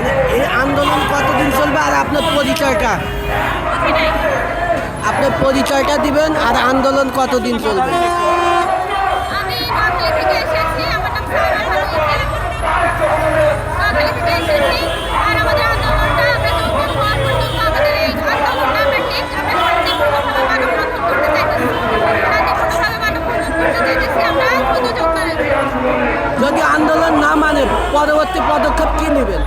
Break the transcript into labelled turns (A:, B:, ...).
A: দিবেন আর আন্দোলন কতদিন চলবে
B: আর আপনার পরিচয়টা? আপনার পরিচয়টা এসেছি আর আন্দোলন কতদিন এই যোগদান
A: যদি আন্দোলন না মানে পরবর্তী পদক্ষেপ কি নেবেন